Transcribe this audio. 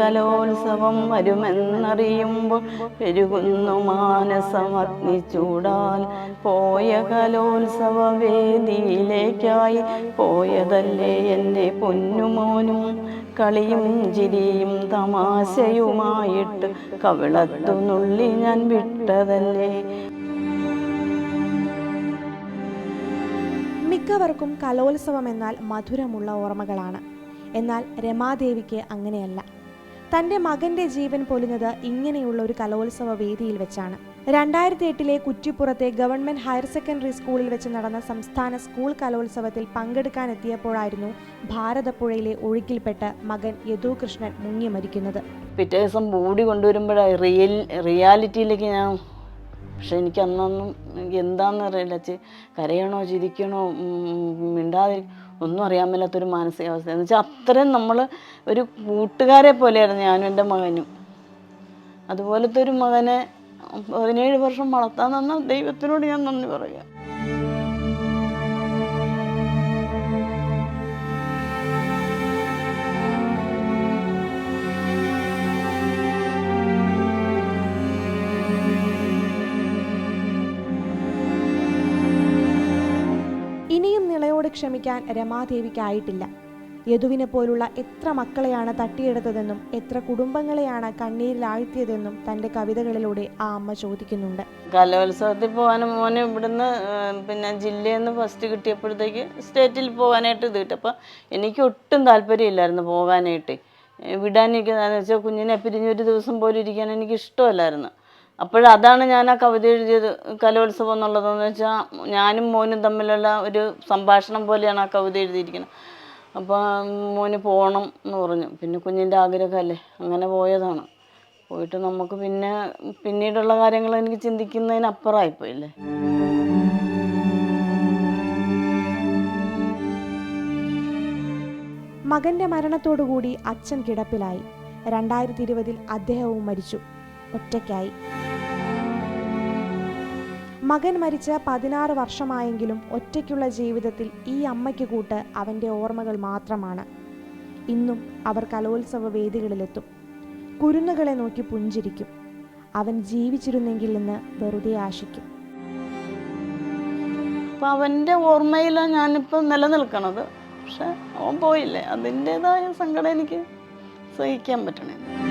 കലോത്സവം വരുമെന്നറിയുമ്പോൾ പെരുകുന്നു മാനസം അഗ്നിച്ചൂടാൽ പോയ കലോത്സവ വേദിയിലേക്കായി പോയതല്ലേ എന്റെ പൊന്നുമോനും. കളിയും ചിരിയും തമാശയുമായിട്ട് കവിളത്തു നുള്ളി ഞാൻ വിട്ടതല്ലേ. മിക്കവർക്കും കലോത്സവം എന്നാൽ മധുരമുള്ള ഓർമ്മകളാണ്. എന്നാൽ രമാദേവിക്ക് അങ്ങനെയല്ല. തന്റെ മകന്റെ ജീവൻ പൊലിഞ്ഞത് ഇങ്ങനെയുള്ള ഒരു കലോത്സവ വേദിയിൽ വെച്ചാണ്. രണ്ടായിരത്തി എട്ടിലെ കുറ്റിപ്പുറത്തെ ഗവൺമെന്റ് ഹയർ സെക്കൻഡറി സ്കൂളിൽ വെച്ച് നടന്ന സംസ്ഥാന സ്കൂൾ കലോത്സവത്തിൽ പങ്കെടുക്കാനെത്തിയപ്പോഴായിരുന്നു ഭാരതപ്പുഴയിലെ ഒഴുക്കിൽപ്പെട്ട് മകൻ യദുകൃഷ്ണൻ മുങ്ങി മരിക്കുന്നത് പിറ്റേ ദിവസം ബോഡി കൊണ്ടുവരുമ്പോഴാണ് റിയൽ റിയാലിറ്റിയിലേക്ക് ഞാൻ പക്ഷെ എനിക്ക് അന്നൊന്നും എന്താണെന്ന് അറിയില്ല. ചെ കരയണോ ചിരിക്കണോ ഉം, മിണ്ടാതി ഒന്നും അറിയാൻ മേലാത്തൊരു മാനസികാവസ്ഥ എന്ന് വെച്ചാൽ അത്രയും നമ്മൾ ഒരു കൂട്ടുകാരെ പോലെയായിരുന്നു ഞാനും എന്റെ മകനും. അതുപോലത്തെ ഒരു മകനെ പതിനേഴ് വർഷം വളർത്താൻ തന്ന ദൈവത്തിനോട് ഞാൻ നന്ദി പറയാം ഇനിയും നിളയോട് ക്ഷമിക്കാൻ രമാദേവിക്കായിട്ടില്ല. യദുവിനെ പോലുള്ള എത്ര മക്കളെയാണ് തട്ടിയെടുത്തതെന്നും എത്ര കുടുംബങ്ങളെയാണ് കണ്ണീരിലാഴ്ത്തിയതെന്നും തന്റെ കവിതകളിലൂടെ ആ അമ്മ ചോദിക്കുന്നുണ്ട്. കലോത്സവത്തിൽ പോകാനും മോനെ ഇവിടുന്ന് പിന്നെ ജില്ലയിൽ നിന്ന് ഫസ്റ്റ് കിട്ടിയപ്പോഴത്തേക്ക് സ്റ്റേറ്റിൽ പോകാനായിട്ട് ഇത് കിട്ടും. എനിക്ക് ഒട്ടും താല്പര്യമില്ലായിരുന്നു പോകാനായിട്ട്. വിടാനിരിക്കുന്നതെന്ന് വെച്ചാൽ കുഞ്ഞിനെ പിരിഞ്ഞൊരു ദിവസം പോലും ഇരിക്കാൻ എനിക്ക് ഇഷ്ടമല്ലായിരുന്നു. അപ്പോഴതാണ് ഞാൻ ആ കവിത എഴുതിയത് കലോത്സവം എന്നുള്ളതെന്ന് വെച്ചാൽ ഞാനും മോനും തമ്മിലുള്ള ഒരു സംഭാഷണം പോലെയാണ് ആ കവിത എഴുതിയിരിക്കുന്നത്. അപ്പോൾ മോന് പോകണം എന്ന് പറഞ്ഞു. പിന്നെ കുഞ്ഞിന്റെ ആഗ്രഹമല്ലേ? അങ്ങനെ പോയതാണ്. പോയിട്ട് നമുക്ക് പിന്നെ പിന്നീടുള്ള കാര്യങ്ങൾ എനിക്ക് ചിന്തിക്കുന്നതിനപ്പുറമായിപ്പോയില്ലേ മകന്റെ മരണത്തോടുകൂടി അച്ഛൻ കിടപ്പിലായി. രണ്ടായിരത്തി ഇരുപതിൽ അദ്ദേഹവും മരിച്ചു. ഒറ്റയ്ക്കായി. മകൻ മരിച്ച് പതിനാറ് വർഷമായെങ്കിലും ഒറ്റയ്ക്കുള്ള ജീവിതത്തിൽ ഈ അമ്മയ്ക്ക് കൂട്ട് അവന്റെ ഓർമ്മകൾ മാത്രമാണ്. ഇന്നും അവർ കലോത്സവ വേദികളിലെത്തും. കുരുന്നുകളെ നോക്കി പുഞ്ചിരിക്കും. അവൻ ജീവിച്ചിരുന്നെങ്കിൽ എന്ന് വെറുതെ ആശിക്കും. അപ്പം അവന്റെ ഓർമ്മയിലാണ് ഞാനിപ്പോൾ നിലനിൽക്കണത്. പക്ഷെ അവൻ പോയില്ലേ? അതിന്റെതായ സങ്കടം എനിക്ക് സഹിക്കാൻ പറ്റണില്ല.